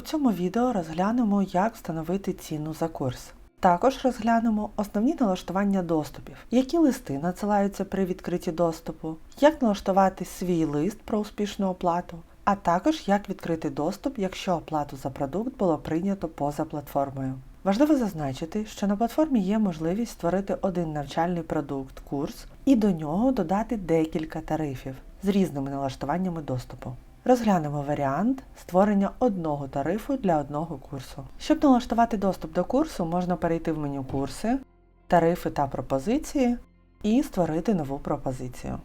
У цьому відео розглянемо, як встановити ціну за курс. Також розглянемо основні налаштування доступів, які листи надсилаються при відкритті доступу, як налаштувати свій лист про успішну оплату, а також як відкрити доступ, якщо оплату за продукт було прийнято поза платформою. Важливо зазначити, що на платформі є можливість створити один навчальний продукт, курс, і до нього додати декілька тарифів з різними налаштуваннями доступу. Розглянемо варіант створення одного тарифу для одного курсу. Щоб налаштувати доступ до курсу, можна перейти в меню Курси, Тарифи та пропозиції і створити нову пропозицію.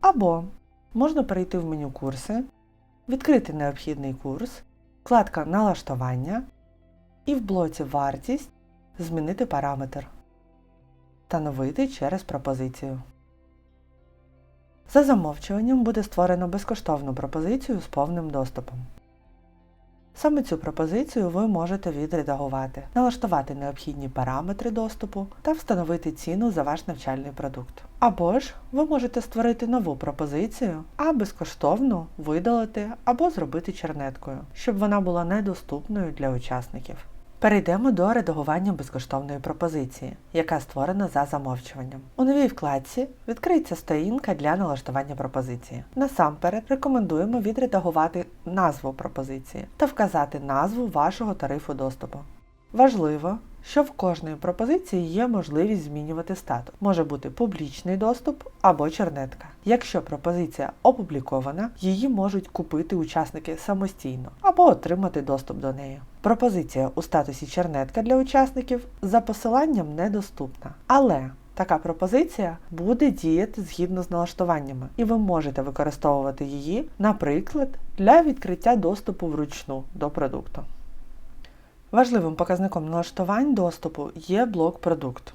Або можна перейти в меню Курси, відкрити необхідний курс, вкладка Налаштування і в блоці Вартість змінити параметр. Встановити через пропозицію. За замовчуванням буде створено безкоштовну пропозицію з повним доступом. Саме цю пропозицію ви можете відредагувати, налаштувати необхідні параметри доступу та встановити ціну за ваш навчальний продукт. Або ж ви можете створити нову пропозицію, а безкоштовно видалити або зробити чернеткою, щоб вона була недоступною для учасників. Перейдемо до редагування безкоштовної пропозиції, яка створена за замовчуванням. У новій вкладці відкриється сторінка для налаштування пропозиції. Насамперед рекомендуємо відредагувати назву пропозиції та вказати назву вашого тарифу доступу. Важливо, що в кожної пропозиції є можливість змінювати статус. Може бути публічний доступ або чернетка. Якщо пропозиція опублікована, її можуть купити учасники самостійно або отримати доступ до неї. Пропозиція у статусі чернетка для учасників за посиланням недоступна. Але така пропозиція буде діяти згідно з налаштуваннями, і ви можете використовувати її, наприклад, для відкриття доступу вручну до продукту. Важливим показником налаштувань доступу є блок продукт.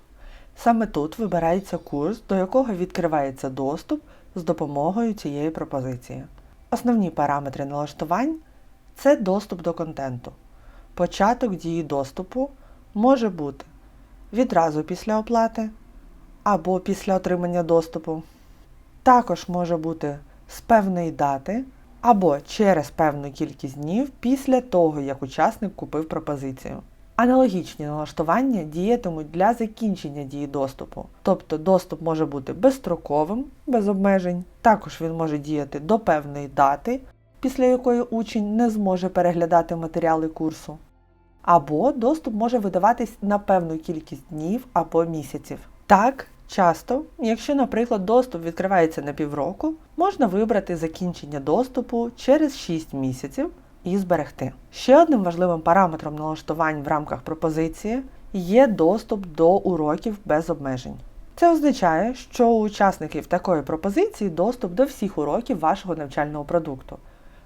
Саме тут вибирається курс, до якого відкривається доступ з допомогою цієї пропозиції. Основні параметри налаштувань це доступ до контенту. Початок дії доступу може бути відразу після оплати або після отримання доступу. Також може бути з певної дати або через певну кількість днів після того, як учасник купив пропозицію. Аналогічні налаштування діятимуть для закінчення дії доступу, тобто доступ може бути безстроковим, без обмежень, також він може діяти до певної дати, після якої учень не зможе переглядати матеріали курсу, або доступ може видаватись на певну кількість днів або місяців. Так, Часто, якщо, наприклад, доступ відкривається на півроку, можна вибрати закінчення доступу через 6 місяців і зберегти. Ще одним важливим параметром налаштувань в рамках пропозиції є доступ до уроків без обмежень. Це означає, що у учасників такої пропозиції доступ до всіх уроків вашого навчального продукту.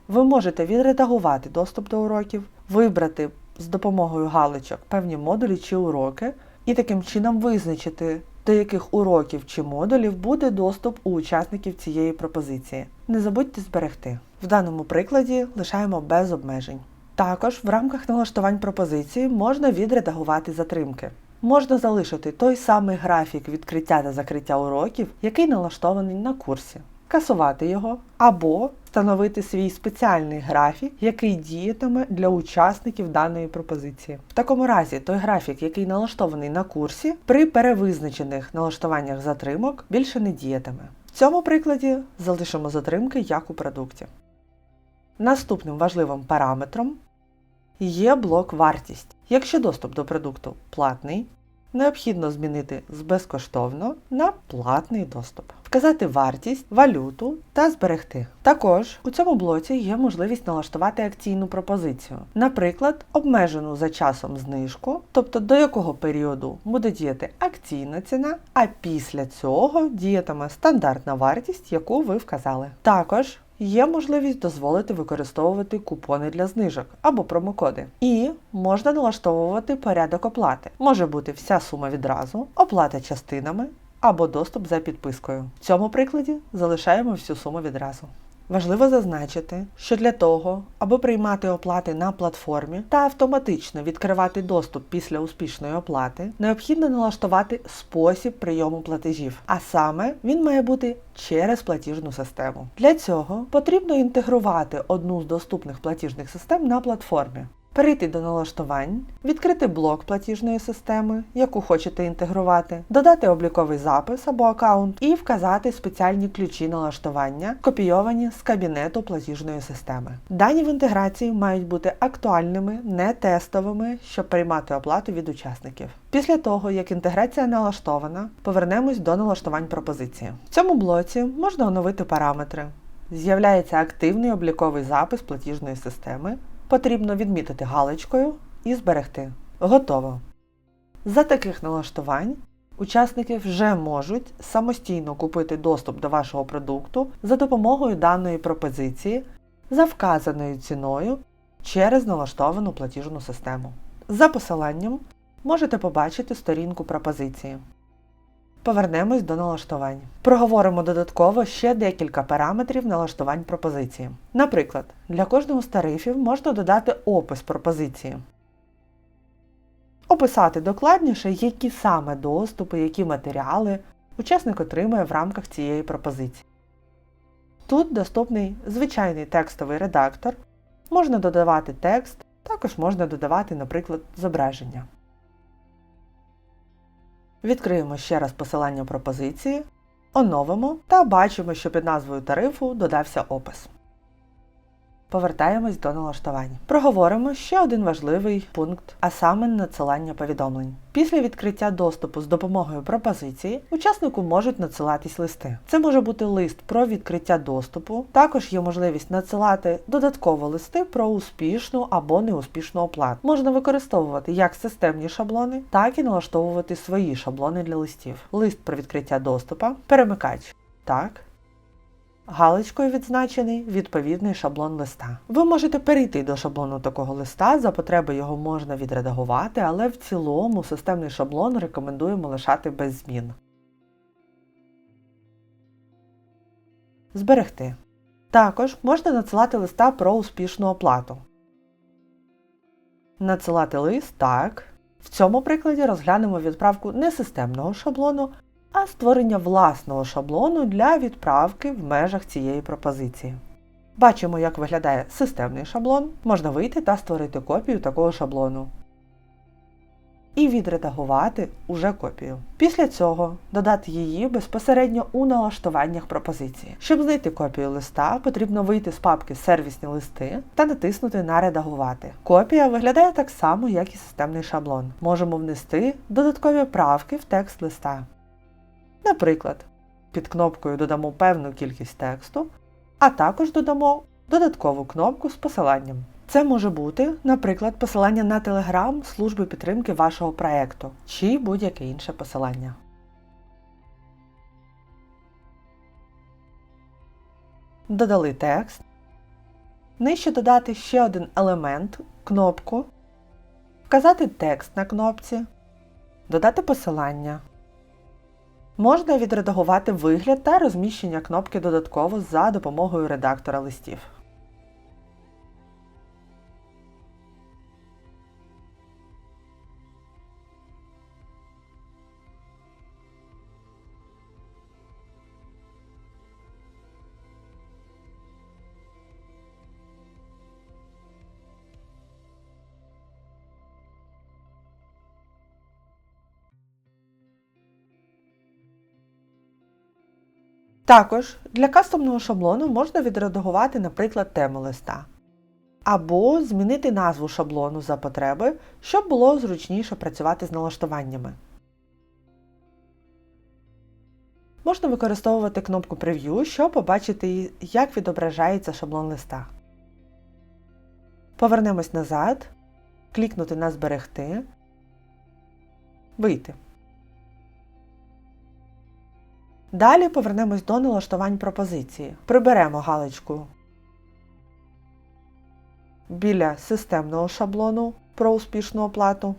Ви можете відредагувати доступ до уроків, вибрати з допомогою галочок певні модулі чи уроки, і таким чином визначити до яких уроків чи модулів буде доступ у учасників цієї пропозиції. Не забудьте зберегти. В даному прикладі лишаємо без обмежень. Також в рамках налаштувань пропозиції можна відредагувати затримки. Можна залишити той самий графік відкриття та закриття уроків, який налаштований на курсі скасувати його, або встановити свій спеціальний графік, який діятиме для учасників даної пропозиції. В такому разі той графік, який налаштований на курсі, при перевизначених налаштуваннях затримок більше не діятиме. В цьому прикладі залишимо затримки як у продукті. Наступним важливим параметром є блок вартість. Якщо доступ до продукту платний, необхідно змінити з безкоштовно на платний доступ, вказати вартість, валюту та зберегти. Також у цьому блоці є можливість налаштувати акційну пропозицію, наприклад, обмежену за часом знижку, тобто до якого періоду буде діяти акційна ціна, а після цього діятиме стандартна вартість, яку ви вказали. Також Є можливість дозволити використовувати купони для знижок або промокоди. І можна налаштовувати порядок оплати. Може бути вся сума відразу, оплата частинами або доступ за підпискою. В цьому прикладі залишаємо всю суму відразу. Важливо зазначити, що для того, аби приймати оплати на платформі та автоматично відкривати доступ після успішної оплати, необхідно налаштувати спосіб прийому платежів, а саме він має бути через платіжну систему. Для цього потрібно інтегрувати одну з доступних платіжних систем на платформі. Перейти до налаштувань, відкрити блок платіжної системи, яку хочете інтегрувати, додати обліковий запис або аккаунт і вказати спеціальні ключі налаштування, копійовані з кабінету платіжної системи. Дані в інтеграції мають бути актуальними, не тестовими, щоб приймати оплату від учасників. Після того, як інтеграція налаштована, повернемось до налаштувань пропозиції. В цьому блоці можна оновити параметри. З'являється активний обліковий запис платіжної системи потрібно відмітити галочкою і зберегти. Готово. За таких налаштувань учасники вже можуть самостійно купити доступ до вашого продукту за допомогою даної пропозиції за вказаною ціною через налаштовану платіжну систему. За посиланням можете побачити сторінку пропозиції. Повернемось до налаштувань. Проговоримо додатково ще декілька параметрів налаштувань пропозиції. Наприклад, для кожного з тарифів можна додати опис пропозиції. Описати докладніше, які саме доступи, які матеріали учасник отримує в рамках цієї пропозиції. Тут доступний звичайний текстовий редактор, можна додавати текст, також можна додавати, наприклад, зображення. Відкриємо ще раз посилання пропозиції, оновимо та бачимо, що під назвою тарифу додався опис. Повертаємось до налаштувань. Проговоримо ще один важливий пункт, а саме надсилання повідомлень. Після відкриття доступу з допомогою пропозиції учаснику можуть надсилатись листи. Це може бути лист про відкриття доступу, також є можливість надсилати додатково листи про успішну або неуспішну оплату. Можна використовувати як системні шаблони, так і налаштовувати свої шаблони для листів. Лист про відкриття доступу, перемикач. Так, галочкою відзначений відповідний шаблон листа. Ви можете перейти до шаблону такого листа, за потреби його можна відредагувати, але в цілому системний шаблон рекомендуємо лишати без змін. Зберегти. Також можна надсилати листа про успішну оплату. Надсилати лист так. В цьому прикладі розглянемо відправку не системного шаблону, а створення власного шаблону для відправки в межах цієї пропозиції. Бачимо, як виглядає системний шаблон, можна вийти та створити копію такого шаблону. І відредагувати уже копію. Після цього додати її безпосередньо у налаштуваннях пропозиції. Щоб знайти копію листа, потрібно вийти з папки Сервісні листи та натиснути на Редагувати. Копія виглядає так само, як і системний шаблон. Можемо внести додаткові правки в текст листа. Наприклад, під кнопкою додамо певну кількість тексту, а також додамо додаткову кнопку з посиланням. Це може бути, наприклад, посилання на Telegram служби підтримки вашого проєкту чи будь-яке інше посилання. Додали текст. Нижче додати ще один елемент кнопку, вказати текст на кнопці, додати посилання. Можна відредагувати вигляд та розміщення кнопки додатково за допомогою редактора листів. Також для кастомного шаблону можна відредагувати, наприклад, тему листа. Або змінити назву шаблону за потреби, щоб було зручніше працювати з налаштуваннями. Можна використовувати кнопку Прев'ю, щоб побачити, як відображається шаблон листа. Повернемось назад, клікнути на Зберегти, вийти. Далі повернемось до налаштувань пропозиції. Приберемо галочку біля системного шаблону про успішну оплату.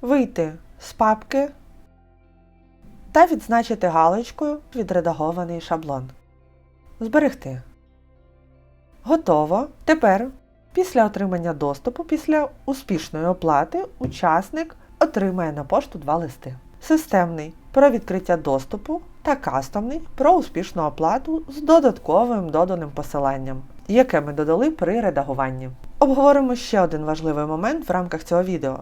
Вийти з папки та відзначити галочкою Відредагований шаблон. Зберегти. Готово. Тепер, після отримання доступу, після успішної оплати, учасник отримає на пошту два листи: системний про відкриття доступу та кастомний про успішну оплату з додатковим доданим посиланням, яке ми додали при редагуванні. Обговоримо ще один важливий момент в рамках цього відео.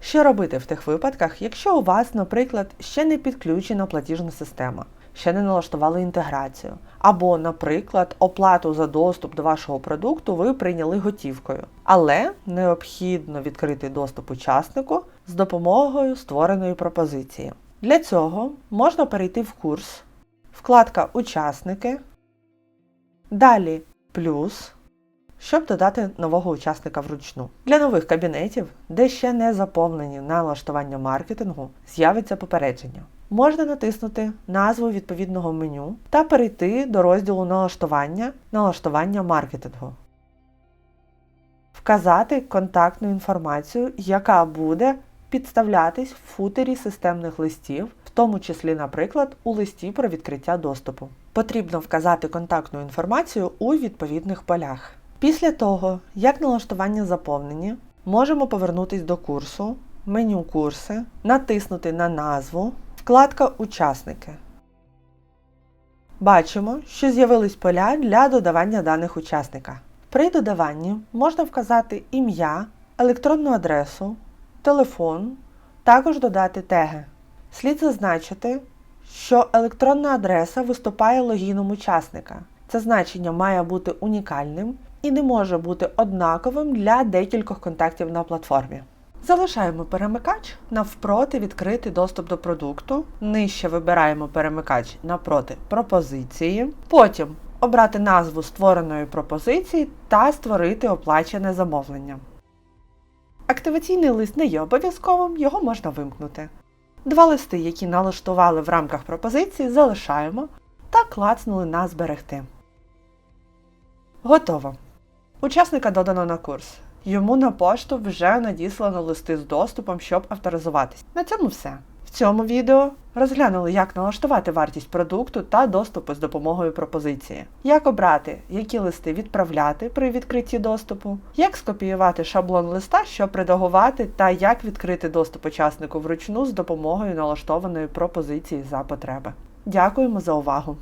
Що робити в тих випадках, якщо у вас, наприклад, ще не підключена платіжна система, ще не налаштували інтеграцію, або, наприклад, оплату за доступ до вашого продукту ви прийняли готівкою, але необхідно відкрити доступ учаснику з допомогою створеної пропозиції. Для цього можна перейти в курс, вкладка Учасники, далі плюс щоб додати нового учасника вручну. Для нових кабінетів, де ще не заповнені налаштування маркетингу, з'явиться попередження. Можна натиснути назву відповідного меню та перейти до розділу налаштування налаштування маркетингу. Вказати контактну інформацію, яка буде підставлятись в футері системних листів, в тому числі, наприклад, у листі про відкриття доступу. Потрібно вказати контактну інформацію у відповідних полях. Після того, як налаштування заповнені, можемо повернутися до курсу, меню курси, натиснути на назву, вкладка Учасники. Бачимо, що з'явились поля для додавання даних учасника. При додаванні можна вказати ім'я, електронну адресу, телефон, також додати теги. Слід зазначити, що електронна адреса виступає логіном учасника. Це значення має бути унікальним і не може бути однаковим для декількох контактів на платформі. Залишаємо перемикач навпроти відкритий доступ до продукту. Нижче вибираємо перемикач напроти пропозиції. Потім обрати назву створеної пропозиції та створити оплачене замовлення. Активаційний лист не є обов'язковим, його можна вимкнути. Два листи, які налаштували в рамках пропозиції, залишаємо та клацнули на зберегти. Готово. Учасника додано на курс. Йому на пошту вже надіслано листи з доступом, щоб авторизуватись. На цьому все. В цьому відео розглянули, як налаштувати вартість продукту та доступу з допомогою пропозиції, як обрати, які листи відправляти при відкритті доступу, як скопіювати шаблон листа, щоб редагувати, та як відкрити доступ учаснику вручну з допомогою налаштованої пропозиції за потреби. Дякуємо за увагу!